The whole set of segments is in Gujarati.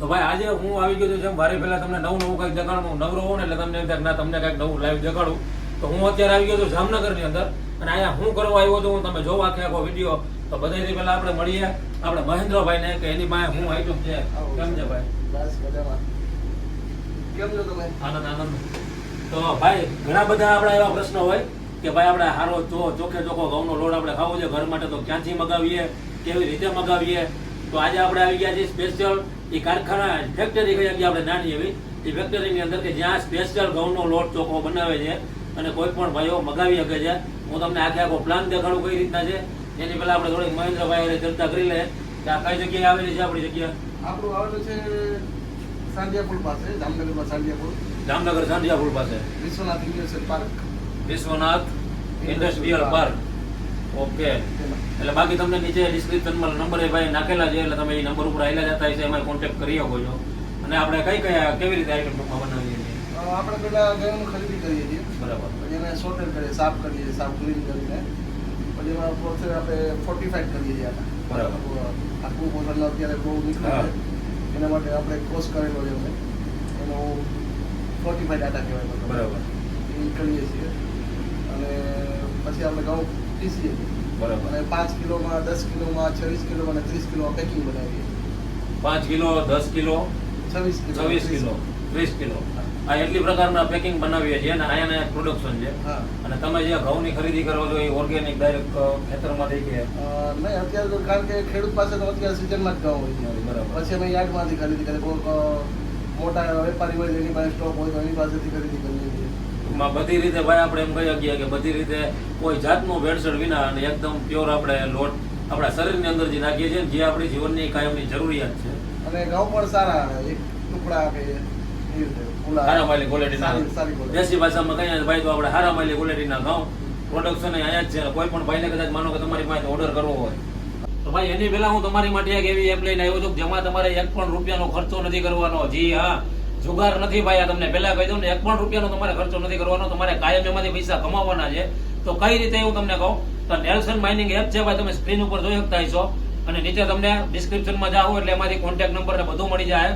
તો ભાઈ આજે હું આવી ગયો છું જેમ વારે પહેલા તમને નવું નવું કંઈક હું નવરો હોઉં ને એટલે તમને એમ થાય ના તમને કંઈક નવું લાઈવ દેખાડું. તો હું અત્યારે આવી ગયો છું જામનગરની અંદર અને અહીંયા હું કરવા આવ્યો છું હું તમે જોવા આખે આખો વીડિયો તો બધાથી પહેલાં આપણે મળીએ. આપણે મહેન્દ્રભાઈને કે એની પાસે હું આઈટમ છે. કેમ છે ભાઈ? બસ મજામાં. કેમ છો તમે? આનંદ આનંદ. તો ભાઈ ઘણા બધા આપણા એવા પ્રશ્નો હોય કે ભાઈ આપણે હારો ચો ચોખ્ખે ચોખ્ખો ઘઉંનો લોટ આપણે ખાવો છે ઘર માટે તો ક્યાંથી મગાવીએ કેવી રીતે મગાવીએ? તો આજે આપણે આવી ગયા છીએ સ્પેશિયલ એ કારખાના ફેક્ટરી કહીએ કે આપણે નાની એવી એ ફેક્ટરીની અંદર કે જ્યાં સ્પેશિયલ ઘઉંનો લોટ ચોખ્ખો બનાવે છે અને કોઈ પણ ભાઈઓ મગાવી શકે છે હું તમને આખે આખો પ્લાન દેખાડું કઈ રીતના છે. એની પહેલા આપણે થોડીક મહેન્દ્રભાઈ ચર્ચા કરી લે કે આ કઈ જગ્યાએ આવેલી છે આપણી જગ્યા? આપણું આવેલું છે સાંધિયાપુર પાસે જામનગરમાં સાંધિયાપુર. જામનગર સાંધિયાપુર પાસે. Vishwanath industrial park. Vishwanath industrial park. Okay. એટલે બાકી તમને નીચે ડિસ્ક્રિપ્શનમાં નંબર એ ભાઈ નાખેલા છે એટલે તમે એ નંબર ઉપર આવેલા જતા હશે એમાં કોન્ટેક્ટ કરી શકો છો. અને આપણે કઈ કયા કેવી રીતે આઈટમ ટૂંકમાં બનાવીએ છીએ? આપણે પેલા ઘઉં ખરીદી કરીએ છીએ. બરાબર. પછી એને સોટેડ કરીએ સાફ કરીએ સાફ ક્લીન કરીને. પછી એમાં પ્રોસેસ આપણે ફોર્ટિફાઈડ કરીએ છીએ બરાબર. આખું પોતાનું અત્યારે બહુ નીકળે એના માટે આપણે ક્રોસ કરેલો છે અમે એનો ફોર્ટિફાઈડ આટા કહેવાય બરાબર. એ કરીએ છીએ. અને પછી આપણે ઘઉં પીસીએ બરાબર. અને પાંચ કિલોમાં દસ કિલોમાં છવ્વીસ કિલો અને ત્રીસ કિલો પેકિંગ બનાવીએ. પાંચ કિલો દસ કિલો છવ્વીસ કિલો છવ્વીસ કિલો ત્રીસ કિલો. આ એટલી પ્રકારના પેકિંગ બનાવીએ છીએ અને અહીંયા પ્રોડક્શન છે. અને તમે જે ઘઉંની ખરીદી કરો છો એ ઓર્ગેનિક ડાયરેક્ટ ખેતરમાંથી કે? નહીં અત્યારે તો કારણ કે ખેડૂત પાસે તો અત્યારે સિઝનમાં જ ઘઉં હોય બરાબર. પછી અમે યાર્ડમાંથી ખરીદી કરીએ. કોઈક મોટા વેપારી હોય એની પાસે સ્ટોક હોય તો એની પાસેથી ખરીદી કરીએ છીએ ટૂંકમાં બધી રીતે ભાઈ આપણે એમ કહી શકીએ કે બધી રીતે કોઈ જાતનું ભેળસેળ વિના અને એકદમ પ્યોર આપણે લોટ આપણા શરીરની અંદર જે નાખીએ છીએ જે આપણી જીવનની કાયમની જરૂરિયાત છે. અને ઘઉં પણ સારા એક ટુકડા કે હારા માલી ક્વોલિટીના દેશી ભાષામાં કહીએ ભાઈ તો આપણે હારા માલી ક્વોલિટીના ઘઉં. પ્રોડક્શન અહીંયા જ છે. કોઈ પણ ભાઈને કદાચ માનો કે તમારી પાસે ઓર્ડર કરવો હોય. તો ભાઈ એની પહેલા હું તમારી માટે એક એવી એપ લઈને આવ્યો છું કે જેમાં તમારે એક પણ રૂપિયાનો ખર્ચો નથી કરવાનો. જી હા. જુગાર નથી ભાઈ તમને પહેલા કહી દઉં ને, એક પણ રૂપિયાનો તમારે ખર્ચો નથી કરવાનો, તમારે કાયમ એમાંથી પૈસા કમાવાના છે. તો કઈ રીતે હું તમને કહું? તો નેલ્સન માઇનિંગ એપ છે ભાઈ, તમે સ્ક્રીન ઉપર જોઈ શકતા છો અને નીચે તમને ડિસ્ક્રિપ્શનમાં જાઓ, એટલે એમાંથી કોન્ટેક્ટ નંબર ને બધું મળી જાય.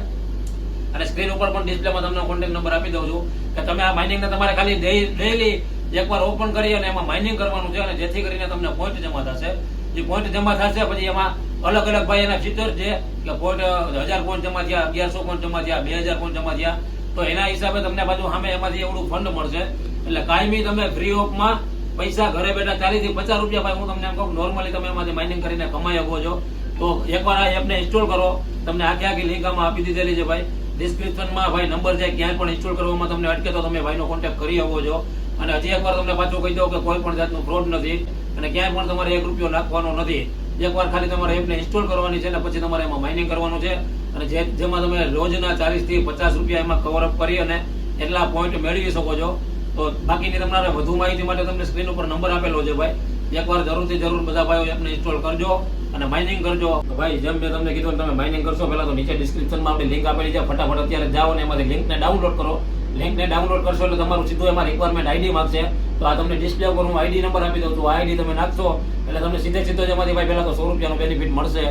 અને સ્ક્રીન ઉપર પણ ડિસ્પ્લેમાં તમને કોન્ટેક્ટ નંબર આપી દઉં છું. કે તમે આ માઇનિંગને તમારે ખાલી ડેઈલી એકવાર ઓપન કરી અને એમાં માઇનિંગ કરવાનું છે અને જેથી કરીને તમને પોઈન્ટ જમા થશે. જે પોઈન્ટ જમા થશે, પછી એમાં અલગ અલગ ભાઈ એના ફીચર છે કે પોઈન્ટ હજાર કોણ જમા થયા, અગિયારસો કોણ જમા થયા, બે હજાર કોણ જમા થયા. તો એના હિસાબે તમને પાછું સામે એમાંથી એવડું ફંડ મળશે. એટલે કાયમી તમે ફ્રી ઓફમાં પૈસા ઘરે બેઠા ચાલીસથી પચાસ રૂપિયા ભાઈ હું તમને એમ કહું નોર્મલી તમે એમાંથી માઇનિંગ કરીને કમાઈ શકો છો. તો એકવાર આ એપને ઇન્સ્ટોલ કરો. તમને આખી આખી લિંક આમાં આપી દીધેલી છે ભાઈ. ડિસ્ક્રિપ્શનમાં ભાઈ નંબર છે, ક્યાંય પણ ઇન્સ્ટોલ કરવામાં તમને અટકે તો તમે ભાઈનો કોન્ટેક્ટ કરી શકો છો. અને હજી એકવાર તમને પાછું કહી દઉં કે કોઈ પણ જાતનું ફ્રોડ નથી અને ક્યાંય પણ તમારે એક રૂપિયો નાખવાનો નથી. એકવાર ખાલી તમારે એપને ઇન્સ્ટોલ કરવાની છે ને પછી તમારે એમાં માઇનિંગ કરવાનું છે. અને જે જેમાં તમે રોજના ચાલીસથી પચાસ રૂપિયા એમાં કવર અપ કરી અને એટલા પોઈન્ટ મેળવી શકો છો. તો બાકીની તમારે વધુ માહિતી માટે તમને સ્ક્રીન ઉપર નંબર આપેલો છે ભાઈ. એકવાર જરૂરથી જરૂર બધા ભાઈઓ એપને ઇન્સ્ટોલ કરજો અને માઇનિંગ કરજો. ભાઈ, જેમ મેં તમને કીધું તમે માઇનિંગ કરશો, પહેલાં તો નીચે ડિસ્ક્રિપ્શનમાં આપણી લિંક આપેલી છે. ફટાફટ અત્યારે જાઓ ને એમાંથી લિંકને ડાઉનલોડ કરો. લિંકને ડાઉનલોડ કરશો એટલે તમારું સીધું એમાં રિક્વાયરમેન્ટ આઈડી માગશે. તો આ તમને ડિસ્પ્લે ઉપર હું આઈડી નંબર આપી દઉં છું. આઈડી તમે નાખશો એટલે તમને સીધે સીધો જ ભાઈ પહેલા તો સો રૂપિયાનો બેનિફિટ મળશે.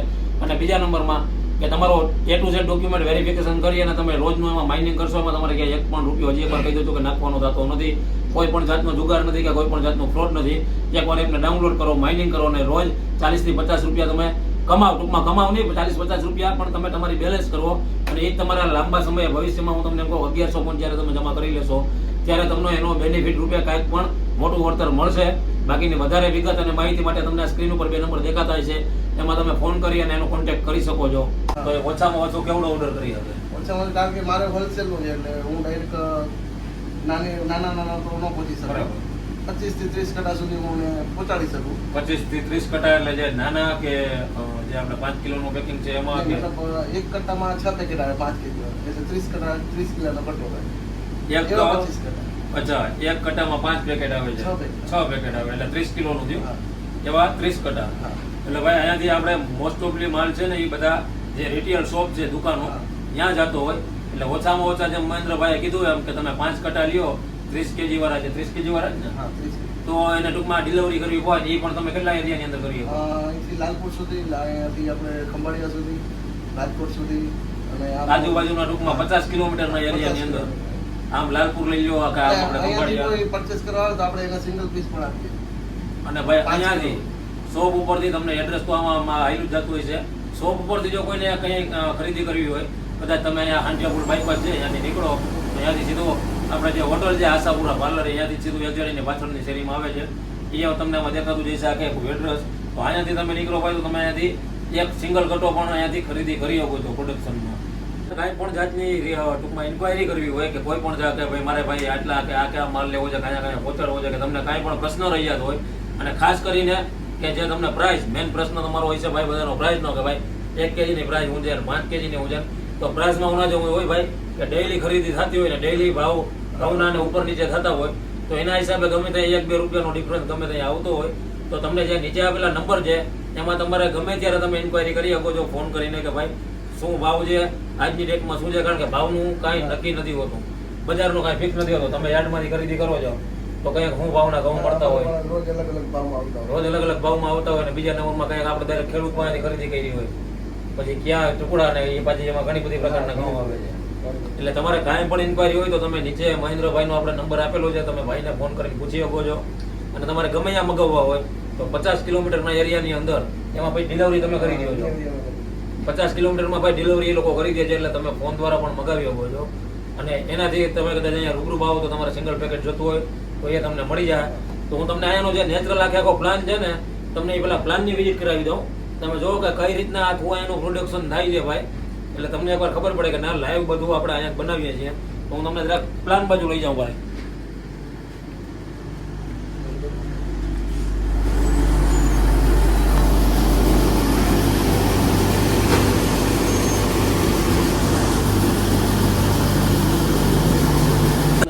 અને બીજા નંબરમાં કે તમારો A to Z document verification કરી અને તમે રોજનું એમાં માઇનિંગ કરશો, એમાં તમારે ક્યાંય એક પણ રૂપિયો હજી એકવાર કહી દઉં છું કે નાખવાનો થતો નથી. કોઈ પણ જાતનો જુગાર નથી કે કોઈ પણ જાતનો ફ્રોડ નથી. એકવાર એમને ડાઉનલોડ કરો માઇનિંગ કરો અને રોજ ચાલીસથી પચાસ રૂપિયા તમે કમાવ, ટૂંકમાં કમાવ નહીં, ચાલીસ પચાસ રૂપિયા પણ તમે તમારી બેલેન્સ કરો. અને એ તમારા લાંબા સમયે ભવિષ્યમાં હું તમને કહું અગિયારસો પણ જ્યારે તમે જમા કરી લેશો ત્યારે તમને એનો બેનિફિટ રૂપે કાંઈક પણ મોટું વળતર મળશે. બાકીની વધારે વિગત અને માહિતી માટે તમને સ્ક્રીન ઉપર બે નંબર દેખાતા છે. એમાં તમે ફોન કરી અને એનો કોન્ટેક્ટ કરી શકો છો. તો એ ઓછામાં ઓછો કેવડો ઓર્ડર કરી શકે ઓછામાં ઓછું કારણ કે મારે હોલસેલનું છે એટલે હું ડાયરેક્ટ નાની નાના નાના તો ન પહોંચી શકું. પચીસથી ત્રીસ કટા સુધી હું પહોંચાડી શકું. પચીસથી ત્રીસ કટા એટલે જે નાના કે જે આપણે પાંચ કિલોનું પેકિંગ છે એમાં એક કટ્ટામાં છ પેકેટ આવે પાંચ કેજી એટલે ત્રીસ કટા ત્રીસ કિલોનો કટ્ટો એક એવા પચીસ કટા. અચ્છા એક કટામાં પાંચ પેકેટ આવે છે. છ પેકેટ. આવે એટલે ત્રીસ કિલોનું થયું. એવા ત્રીસ કટા. હા. એટલે ભાઈ અહીંયાથી આપણે મોસ્ટ ઓફલી માલ છે ને એ બધા જે રિટેલ શોપ છે દુકાનો ત્યાં જતો હોય. એટલે ઓછામાં ઓછા જેમ મહેન્દ્રભાઈએ કીધું એમ કે તમે પાંચ કટા લ્યો ત્રીસ કેજી વાળા છે ત્રીસ કેજી વાળા જ ને? હા ત્રીસ. તો એને ટૂંકમાં ડિલિવરી કરવી હોય એ પણ તમે કેટલા એરિયાની અંદર કરી શકો? અહીંથી લાલપુર સુધી અહીંયાથી આપણે ખંભાળિયા સુધી રાજકોટ સુધી અને આજુબાજુના ટૂંકમાં પચાસ કિલોમીટરના એરિયાની અંદર. આમ લાલપુર લઈ લો કે આમ આપણે ખંભાળિયા. કોઈ કરવા તો આપણે એના સિંગલ પીસ પણ આપીએ. અને ભાઈ અહીંયાથી શોપ ઉપરથી તમને એડ્રેસ તો આમાં આવેલું જતું હોય છે. શોપ ઉપરથી જો કોઈને કંઈ ખરીદી કરવી હોય કદાચ તમે અહીંયા હાંડિયાપુર બાયપાસ છે ત્યાંથી નીકળો અહીંયાથી સીધું આપણે જે હોટલ છે, આશાપુરા પાર્લર, અહીંયાથી સીધું એજડીની પાછળની શેરીમાં આવે છે. અહીંયા તમને આમાં દેખાતું જઈશે આખે એડ્રેસ તો અહીંયાથી તમે નીકળો ભાઈ, તો તમે અહીંયાથી એક સિંગલ કટો પણ અહીંયાથી ખરીદી કરી શકો છો પ્રોડક્શનમાં કાંઈ પણ જાતની ટૂંકમાં ઇન્ક્વાયરી કરવી હોય કે કોઈ પણ જાત કે ભાઈ, મારે ભાઈ આટલા કે આ કયા માલ લેવો છે કયા કયા પહોંચાડવો છે, કે તમને કાંઈ પણ પ્રશ્ન રહ્યા હોય. અને ખાસ કરીને કે જે તમને પ્રાઇસ મેઇન પ્રશ્ન તમારો હોય છે ભાઈ, બધાનો પ્રાઇસ નો કે ભાઈ, એક કેજીની પ્રાઇસ ઊંચે છે પાંચ કેજીની ઊંચે તો પ્રાઇસમાં ઉના જેવું હોય ભાઈ કે ડેઈલી ખરીદી થતી હોય ને ડેઈલી ભાવ ઘઉંના ને ઉપર નીચે થતા હોય તો એના હિસાબે ગમે ત્યાં એક બે રૂપિયાનો ડિફરન્સ ગમે ત્યાં આવતો હોય તો તમને જે નીચે આપેલા નંબર છે એમાં તમારે ગમે ત્યારે તમે ઇન્ક્વાયરી કરી શકો છો ફોન કરીને કે ભાઈ શું ભાવ છે આજની ડેટમાં શું છે? કારણ કે ભાવનું કાંઈ નક્કી નથી હોતું. બજારનું કાંઈ ફિક્સ નથી હોતું. તમે યાર્ડમાંથી ખરીદી કરો છો તો કંઈક શું ભાવના ઘઉં મળતા હોય. રોજ અલગ અલગ ભાવમાં આવતા હોય. રોજ અલગ અલગ ભાવમાં આવતા હોય ને બીજા નંબરમાં કંઈક આપણે દરેક ખેડૂત પાસેથી ખરીદી કરી હોય. પછી ક્યાં ટુકડા ને એ પાછી એમાં ઘણી બધી પ્રકારના ઘઉં આવે છે. એટલે તમારે કાંઈ પણ ઇન્ક્વાયરી હોય તો તમે નીચે મહેન્દ્રભાઈનો આપણે નંબર આપેલો છે, તમે ભાઈને ફોન કરીને પૂછી શકો છો. અને તમારે ગમે ત્યાં મગાવવા હોય, તો પચાસ કિલોમીટરના એરિયાની અંદર એમાં પછી ડિલિવરી તમે કરી દો છો પચાસ કિલોમીટરમાં ભાઈ ડિલિવરી એ લોકો કરી દે છે, એટલે તમે ફોન દ્વારા પણ મગાવી શકો છો. અને એનાથી તમે કદાચ અહીંયા રૂબરૂ ભાવો તો તમારે સિંગલ પેકેટ જોતું હોય, તો એ તમને મળી જાય. તો હું તમને અહીંયાનો જે નેચરલ આખે આખો પ્લાન છે ને, તમને એ પેલા પ્લાનની વિઝિટ કરાવી દઉં. તમે જોવો કે કઈ રીતના આખું અહીંયાનું પ્રોડક્શન થાય છે ભાઈ. એટલે તમને એકવાર ખબર પડે કે ના લાઈવ બધું આપણે અહીંયા બનાવીએ છીએ. તો હું તમને જરાક પ્લાન બાજુ લઈ જાઉં ભાઈ.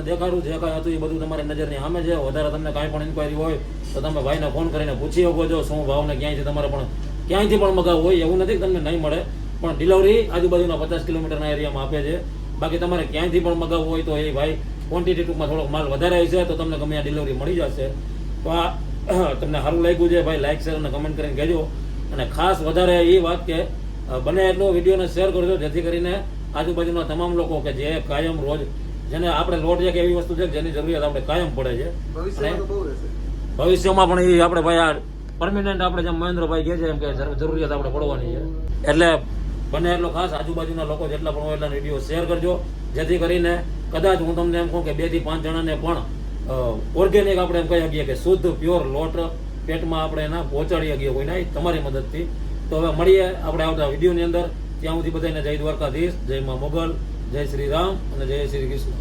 દેખાડું જે કાંઈ હતું, એ બધું તમારી નજરની સામે છે. વધારે તમને કાંઈ પણ ઇન્ક્વાયરી હોય, તો તમે ભાઈને ફોન કરીને પૂછી શકો છો, શું ભાવ ને ક્યાંયથી તમારે પણ ક્યાંયથી પણ મગાવ હોય, એવું નથી તમને નહીં મળે. પણ ડિલિવરી આજુબાજુના પચાસ કિલોમીટરના એરિયામાં આપે છે. બાકી તમારે ક્યાંયથી પણ મગાવવું હોય તો એ ભાઈ ક્વોન્ટિટી ટૂંકમાં થોડોક માલ વધારે હશે તો તમને ગમે આ ડિલિવરી મળી જશે. તો આ તમને સારું લાગ્યું છે ભાઈ લાઈક શેર અને કમેન્ટ કરીને કહેજો. અને ખાસ વધારે એ વાત કે બને એટલો વિડીયોને શેર કરજો જેથી કરીને આજુબાજુના તમામ લોકો કે જે કાયમ રોજ જેને આપણે લોટ છે કે એવી વસ્તુ છે જેની જરૂરિયાત આપણે કાયમ પડે છે. ભવિષ્યમાં પણ એ આપણે ભાઈ આ પરમિનન્ટ આપણે જેમ મહેન્દ્રભાઈ કહે છે એમ કે જરૂરિયાત આપણે પડવાની છે. એટલે બને એટલો ખાસ આજુબાજુના લોકો જેટલા પણ હોય એટલા વીડિયો શેર કરજો. જેથી કરીને કદાચ હું તમને એમ કહું કે બેથી પાંચ જણાને પણ ઓર્ગેનિક આપણે એમ કહી શકીએ કે શુદ્ધ પ્યોર લોટ પેટમાં આપણે એના પહોંચાડી શકીએ નહીં તમારી મદદથી. તો હવે મળીએ આપણે આવતા વિડીયોની અંદર. ત્યાં સુધી બધાને જય દ્વારકાધીશ, જય મા મોગલ, જય શ્રી રામ અને જય શ્રી કૃષ્ણ.